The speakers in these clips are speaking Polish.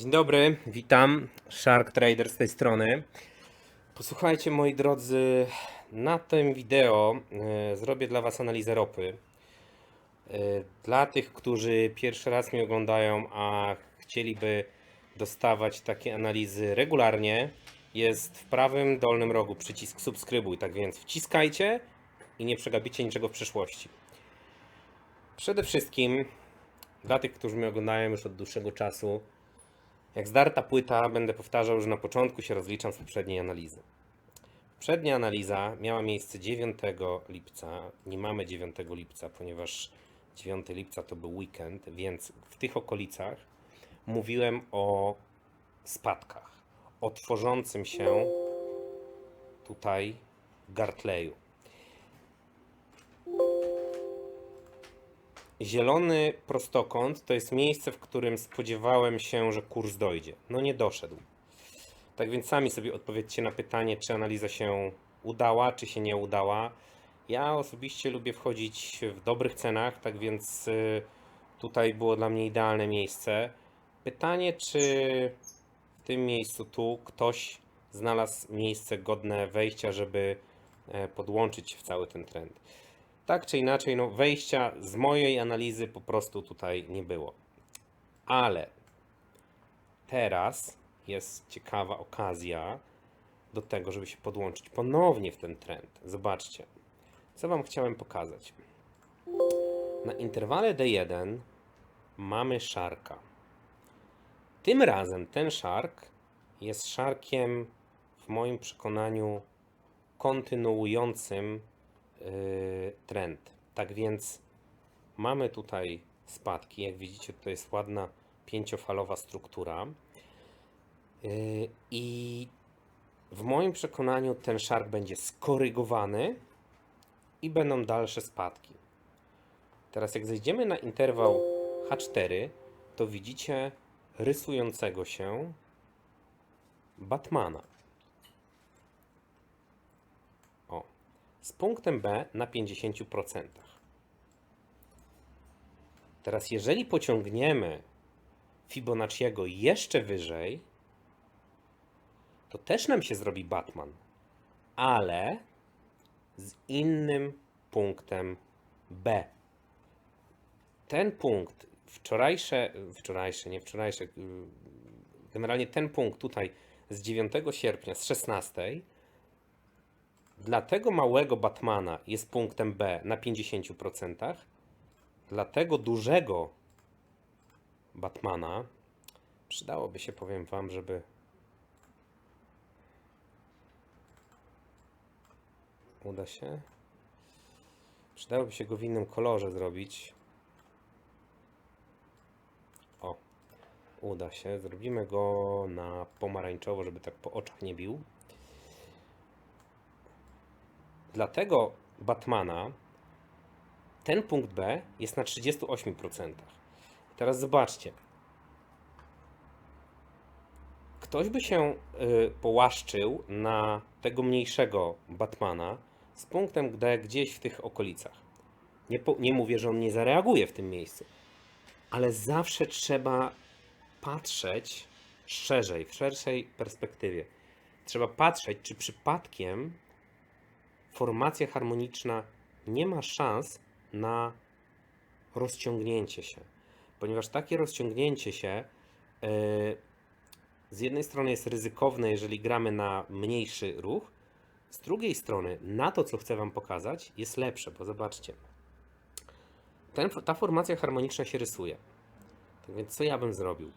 Dzień dobry, witam. Shark Trader z tej strony. Posłuchajcie, moi drodzy, na tym wideo e, zrobię dla Was analizę ropy. E, Dla tych, którzy pierwszy raz mnie oglądają, a chcieliby dostawać takie analizy regularnie, jest w prawym dolnym rogu przycisk subskrybuj. Tak więc wciskajcie i nie przegapicie niczego w przyszłości. Przede wszystkim dla tych, którzy mnie oglądają już od dłuższego czasu, jak zdarta płyta, będę powtarzał, że na początku się rozliczam z poprzedniej analizy. Poprzednia analiza miała miejsce 9 lipca. Nie mamy 9 lipca, ponieważ 9 lipca to był weekend, więc w tych okolicach mówiłem o spadkach, o tworzącym się tutaj Gartleju. Zielony prostokąt to jest miejsce, w którym spodziewałem się, że kurs dojdzie. No nie doszedł. Tak więc sami sobie odpowiedzcie na pytanie, czy analiza się udała, czy się nie udała. Ja osobiście lubię wchodzić w dobrych cenach, tak więc y, tutaj było dla mnie idealne miejsce. Pytanie, czy w tym miejscu tu ktoś znalazł miejsce godne wejścia, żeby e, podłączyć się w cały ten trend. Tak czy inaczej, no wejścia z mojej analizy po prostu tutaj nie było. Ale teraz jest ciekawa okazja do tego, żeby się podłączyć ponownie w ten trend. Zobaczcie, co Wam chciałem pokazać. Na interwale D1 mamy szarka. Tym razem ten szark jest szarkiem w moim przekonaniu kontynuującym trend. Tak więc mamy tutaj spadki. Jak widzicie, to jest ładna pięciofalowa struktura. Yy, I w moim przekonaniu ten szark będzie skorygowany i będą dalsze spadki. Teraz jak zejdziemy na interwał H4, to widzicie rysującego się Batmana. O, z punktem B na 50%. Teraz, jeżeli pociągniemy Fibonacciego jeszcze wyżej, to też nam się zrobi Batman, ale z innym punktem B. Ten punkt, wczorajsze, wczorajsze, nie wczorajsze, yy, generalnie ten punkt tutaj z 9 sierpnia, z 16, dla tego małego Batmana jest punktem B na 50%. Dla tego dużego Batmana przydałoby się, powiem Wam, żeby uda się. Przydałoby się go w innym kolorze zrobić. O, uda się. Zrobimy go na pomarańczowo, żeby tak po oczach nie bił. Dlatego Batmana ten punkt B jest na 38%. Teraz zobaczcie. Ktoś by się y, połaszczył na tego mniejszego Batmana z punktem D gdzieś w tych okolicach. Nie, po, nie mówię, że on nie zareaguje w tym miejscu, ale zawsze trzeba patrzeć szerzej, w szerszej perspektywie. Trzeba patrzeć, czy przypadkiem formacja harmoniczna nie ma szans na rozciągnięcie się, ponieważ takie rozciągnięcie się yy, z jednej strony jest ryzykowne, jeżeli gramy na mniejszy ruch, z drugiej strony na to, co chcę Wam pokazać, jest lepsze, bo zobaczcie, ten, ta formacja harmoniczna się rysuje. Tak więc co ja bym zrobił?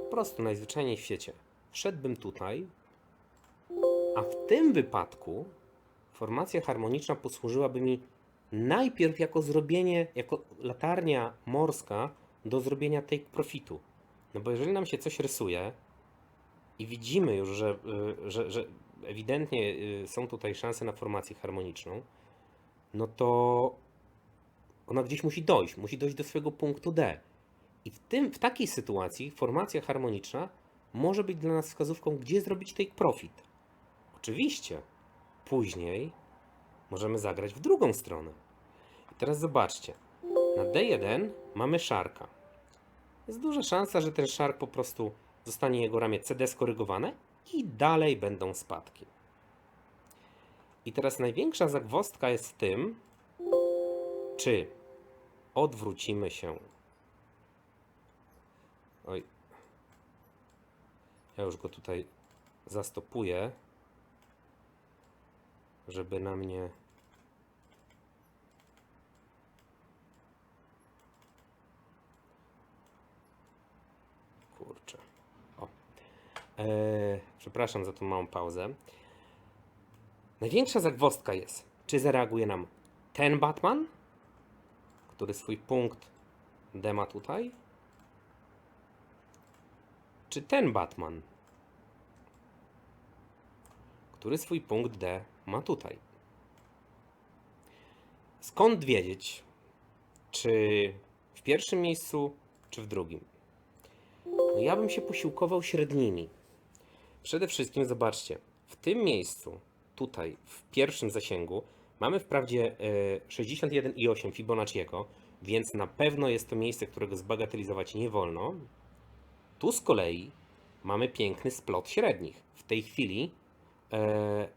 Po prostu najzwyczajniej w świecie wszedłbym tutaj, a w tym wypadku formacja harmoniczna posłużyłaby mi najpierw jako zrobienie, jako latarnia morska do zrobienia take profitu. No bo jeżeli nam się coś rysuje i widzimy już, że, y, że, że ewidentnie y, są tutaj szanse na formację harmoniczną, no to ona gdzieś musi dojść, musi dojść do swojego punktu D. I w, tym, w takiej sytuacji formacja harmoniczna może być dla nas wskazówką, gdzie zrobić take profit. Oczywiście, później możemy zagrać w drugą stronę. I teraz zobaczcie. Na D1 mamy szarka. jest duża szansa, że ten shark po prostu zostanie jego ramię CD skorygowane i dalej będą spadki. I teraz największa zagwozdka jest w tym, czy odwrócimy się. Oj. Ja już go tutaj zastopuję, żeby na mnie. Kurczę. O. Eee, przepraszam za tą małą pauzę. Największa zagwozdka jest, czy zareaguje nam ten Batman, który swój punkt D ma tutaj, czy ten Batman, który swój punkt D ma tutaj. Skąd wiedzieć, czy w pierwszym miejscu, czy w drugim? No ja bym się posiłkował średnimi. Przede wszystkim zobaczcie, w tym miejscu, tutaj, w pierwszym zasięgu, mamy wprawdzie e, 61,8 Fibonacciego, więc na pewno jest to miejsce, którego zbagatelizować nie wolno. Tu z kolei mamy piękny splot średnich. W tej chwili e,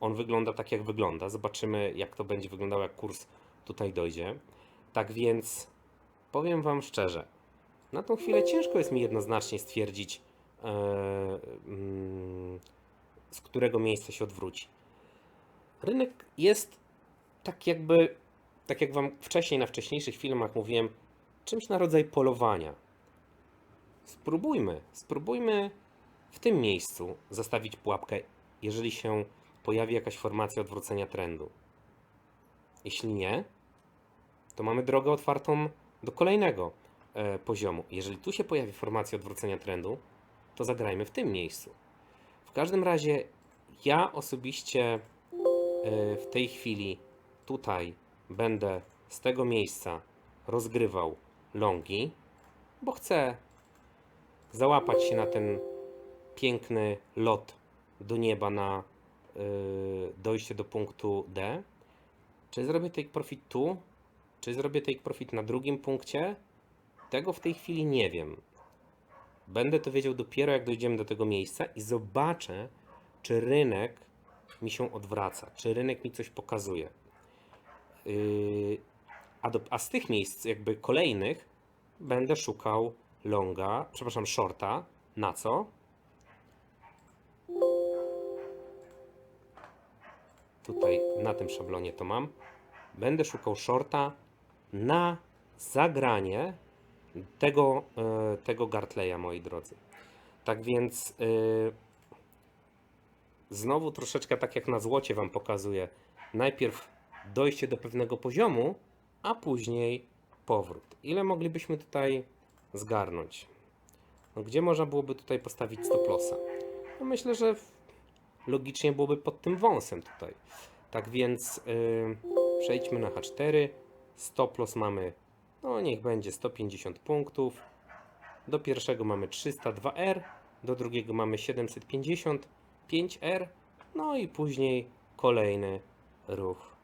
on wygląda tak, jak wygląda. Zobaczymy, jak to będzie wyglądało, jak kurs tutaj dojdzie. Tak więc powiem Wam szczerze, na tą chwilę ciężko jest mi jednoznacznie stwierdzić, e, mm, z którego miejsca się odwróci. Rynek jest tak jakby, tak jak Wam wcześniej na wcześniejszych filmach mówiłem, czymś na rodzaj polowania. Spróbujmy, spróbujmy w tym miejscu zastawić pułapkę, jeżeli się pojawi jakaś formacja odwrócenia trendu. Jeśli nie, to mamy drogę otwartą do kolejnego e, poziomu. Jeżeli tu się pojawi formacja odwrócenia trendu, to zagrajmy w tym miejscu. W każdym razie ja osobiście e, w tej chwili tutaj będę z tego miejsca rozgrywał longi, bo chcę załapać się na ten piękny lot do nieba na dojście do punktu D. Czy zrobię take profit tu? Czy zrobię take profit na drugim punkcie? Tego w tej chwili nie wiem. Będę to wiedział dopiero jak dojdziemy do tego miejsca i zobaczę, czy rynek mi się odwraca, czy rynek mi coś pokazuje. Yy, a, do, a z tych miejsc, jakby kolejnych, będę szukał longa, przepraszam, shorta. Na co? Tutaj na tym szablonie to mam. Będę szukał shorta na zagranie tego, e, tego Gartleya, moi drodzy. Tak więc e, znowu troszeczkę tak jak na złocie Wam pokazuję. Najpierw dojście do pewnego poziomu, a później powrót. Ile moglibyśmy tutaj zgarnąć? No, gdzie można byłoby tutaj postawić stop lossa? No, myślę, że logicznie byłoby pod tym wąsem tutaj. Tak więc yy, przejdźmy na H4. Stop loss mamy, no niech będzie 150 punktów. Do pierwszego mamy 302R, do drugiego mamy 755R, no i później kolejny ruch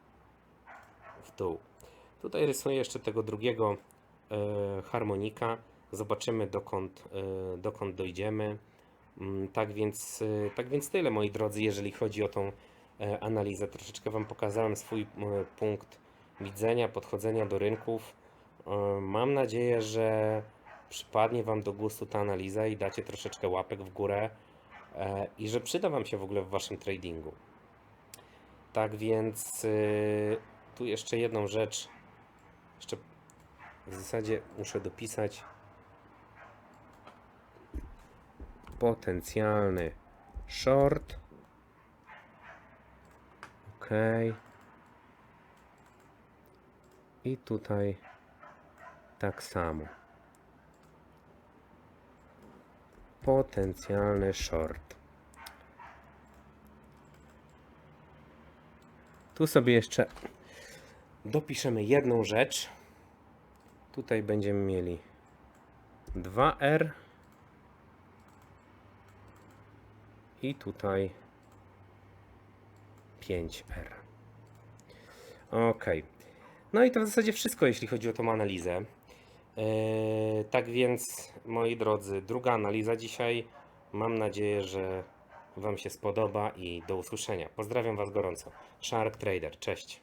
w dół. Tutaj rysuję jeszcze tego drugiego e, harmonika. Zobaczymy dokąd, e, dokąd dojdziemy. Mm, Tak więc, e, tak więc tyle moi drodzy, jeżeli chodzi o tą e, analizę. Troszeczkę Wam pokazałem swój punkt widzenia, podchodzenia do rynków. E, Mam nadzieję, że przypadnie Wam do gustu ta analiza i dacie troszeczkę łapek w górę e, i że przyda Wam się w ogóle w Waszym tradingu. Tak więc y, tu jeszcze jedną rzecz. Jeszcze w zasadzie muszę dopisać potencjalny short. Ok. I tutaj tak samo. Potencjalny short. Tu sobie jeszcze dopiszemy jedną rzecz. Tutaj będziemy mieli 2R i tutaj 5R. Ok. No i to w zasadzie wszystko, jeśli chodzi o tą analizę. E, Tak więc, moi drodzy, druga analiza dzisiaj. Mam nadzieję, że Wam się spodoba i do usłyszenia. Pozdrawiam Was gorąco. Shark Trader, cześć.